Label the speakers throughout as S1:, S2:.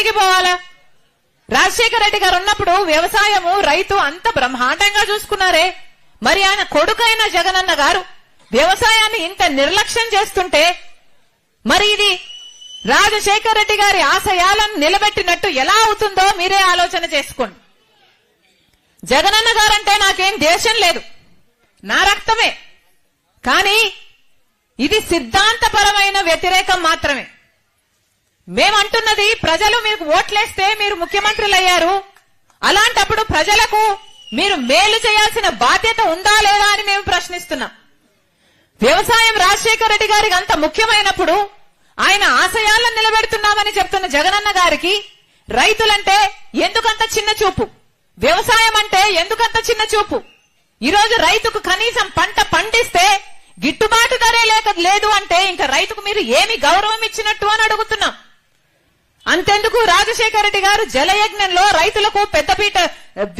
S1: ఎక్కడికి పోవాలా? రాజశేఖర రెడ్డి గారు ఉన్నప్పుడు వ్యవసాయము రైతు అంత బ్రహ్మాండంగా చూసుకున్నారే. మరి ఆయన కొడుకైన జగనన్న గారు వ్యవసాయాన్ని ఇంత నిర్లక్ష్యం చేస్తుంటే మరి ఇది రాజశేఖర రెడ్డి గారి ఆశయాలను నిలబెట్టినట్టు ఎలా అవుతుందో మీరే ఆలోచన చేసుకోండి. జగనన్న గారంటే నాకేం దేశం లేదు. నా రక్తమే. కానీ ఇది సిద్ధాంతపరమైన వ్యతిరేకం మాత్రమే. మేమంటున్నది ప్రజలు మీకు ఓట్లేస్తే మీరు ముఖ్యమంత్రులు అయ్యారు అలాంటప్పుడు ప్రజలకు మీరు మేలు చేయాల్సిన బాధ్యత ఉందా లేదా అని మేము ప్రశ్నిస్తున్నాం. వ్యవసాయం రాజశేఖర రెడ్డి గారికి అంత ముఖ్యమైనప్పుడు ఆయన ఆశయాలను నిలబెడుతున్నామని చెప్తున్న జగనన్న గారికి రైతులంటే ఎందుకంత చిన్న చూపు? వ్యవసాయం అంటే ఎందుకంత చిన్న చూపు? ఈరోజు రైతుకు కనీసం పంట పండిస్తే గిట్టుబాటు ధరే లేక లేదు అంటే ఇంకా రైతుకు మీరు ఏమి గౌరవం ఇచ్చినట్టు అని అడుగుతున్నాం. అంతెందుకు రాజశేఖర రెడ్డి గారు జలయజ్ఞంలో రైతులకు పెద్దపీట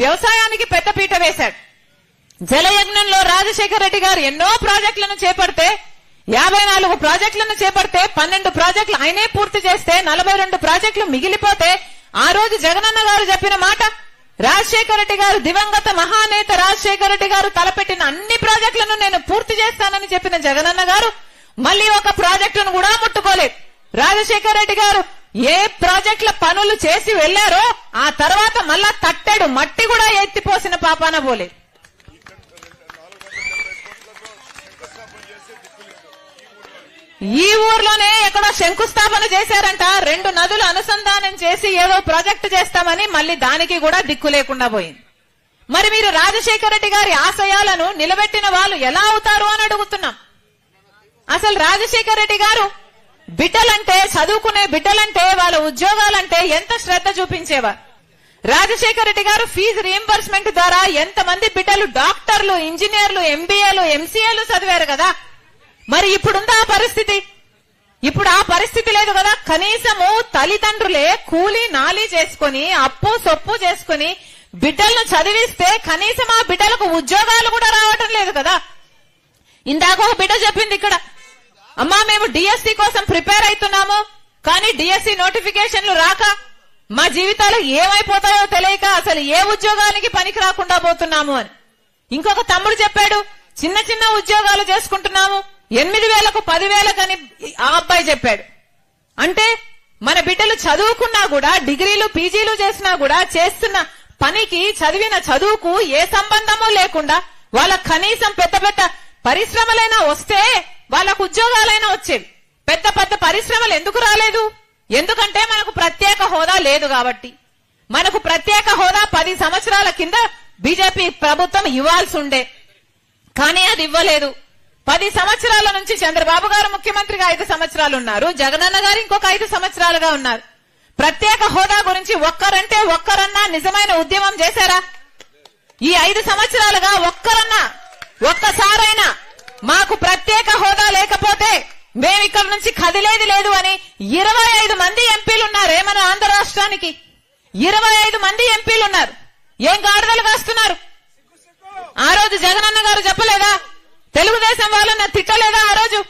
S1: వ్యవసాయానికి పెద్దపీట వేశాడు. జలయజ్ఞంలో రాజశేఖర రెడ్డి గారు ఎన్నో ప్రాజెక్టులను చేపడితే యాభై నాలుగు ప్రాజెక్టులను చేపడితే పన్నెండు ప్రాజెక్టులు ఆయనే పూర్తి చేస్తే నలభై రెండు ప్రాజెక్టులు మిగిలిపోతే ఆ రోజు జగనన్న గారు చెప్పిన మాట రాజశేఖర రెడ్డి గారు దివంగత మహానేత రాజశేఖర రెడ్డి గారు తలపెట్టిన అన్ని ప్రాజెక్టులను నేను పూర్తి చేస్తానని చెప్పిన జగనన్న గారు మళ్ళీ ఒక ప్రాజెక్టును కూడా ముట్టుకోలేదు. రాజశేఖర రెడ్డి గారు ఏ ప్రాజెక్టుల పనులు చేసి వెళ్ళారో ఆ తర్వాత మళ్ళా తట్టెడు. మట్టి కూడా ఎత్తిపోసిన పాపాన బోలే ఈ ఊర్లోనే ఎక్కడో శంకుస్థాపన చేశారంట. రెండు నదులు అనుసంధానం చేసి ఏదో ప్రాజెక్టు చేస్తామని మళ్ళీ దానికి కూడా దిక్కు లేకుండా పోయింది. మరి మీరు రాజశేఖర రెడ్డి గారి ఆశయాలను నిలబెట్టిన వాళ్ళు ఎలా అవుతారు అని అడుగుతున్నాం. అసలు రాజశేఖర రెడ్డి గారు బిడ్డలంటే చదువుకునే బిడ్డలంటే వాళ్ళ ఉద్యోగాలంటే ఎంత శ్రద్ధ చూపించేవారు? రాజశేఖర రెడ్డి గారు ఫీజు రీఎంబర్స్మెంట్ ద్వారా ఎంతమంది బిడ్డలు డాక్టర్లు ఇంజనీర్లు ఎంబీఏలు ఎంసీఏలు చదివారు కదా? మరి ఇప్పుడుందా ఆ పరిస్థితి? ఇప్పుడు ఆ పరిస్థితి లేదు కదా? కనీసము తల్లిదండ్రులే కూలీ నాలి చేసుకొని అప్పు సొప్పు చేసుకుని బిడ్డలను చదివిస్తే కనీసం ఆ బిడ్డలకు ఉద్యోగాలు కూడా రావటం లేదు కదా? ఇందాక ఒక బిడ్డ చెప్పింది ఇక్కడ అమ్మా మేము డిఎస్సి కోసం ప్రిపేర్ అవుతున్నాము. కానీ డిఎస్సి నోటిఫికేషన్లు రాక మా జీవితాలు ఏమైపోతాయో తెలియక అసలు ఏ ఉద్యోగానికి పనికి రాకుండా పోతున్నాము అని. ఇంకొక తమ్ముడు చెప్పాడు చిన్న చిన్న ఉద్యోగాలు చేసుకుంటున్నాము. ఎనిమిది వేలకు పదివేలకు ఆ అబ్బాయి చెప్పాడు. అంటే మన బిడ్డలు చదువుకున్నా కూడా డిగ్రీలు పీజీలు చేసినా కూడా చేస్తున్న పనికి చదివిన చదువుకు ఏ సంబంధము లేకుండా వాళ్ళ కనీసం పెద్ద పెద్ద పరిశ్రమలైనా వస్తే వాళ్ళకు ఉద్యోగాలైనా వచ్చేవి. పెద్ద పెద్ద పరిశ్రమలు ఎందుకు రాలేదు? ఎందుకంటే మనకు ప్రత్యేక హోదా లేదు కాబట్టి. మనకు ప్రత్యేక హోదా పది సంవత్సరాల కింద బీజేపీ ప్రభుత్వం ఇవ్వాల్సి ఉండే కానీ అది ఇవ్వలేదు. పది సంవత్సరాల నుంచి చంద్రబాబు గారు ముఖ్యమంత్రిగా ఐదు సంవత్సరాలు ఉన్నారు. జగనన్న గారు ఇంకొక ఐదు సంవత్సరాలుగా ఉన్నారు. ప్రత్యేక హోదా గురించి ఒక్కరంటే ఒక్కరన్నా నిజమైన ఉద్యమం చేశారా? ఈ ఐదు సంవత్సరాలుగా ఒక్కరన్నా ఒక్కసారైనా మాకు ప్రత్యేక హోదా లేకపోతే మేము ఇక్కడ నుంచి కదిలేది లేదు అని ఇరవై ఐదు మంది ఎంపీలు ఉన్నారు మన ఆంధ్ర రాష్ట్రానికి? ఇరవై ఐదు మంది ఎంపీలు ఉన్నారు. ఏం గాడిదలు కాస్తున్నారు? ఆ రోజు జగనన్న గారు చెప్పలేదా? తెలుగుదేశం వాళ్ళన్న తిట్టలేదా ఆ రోజు?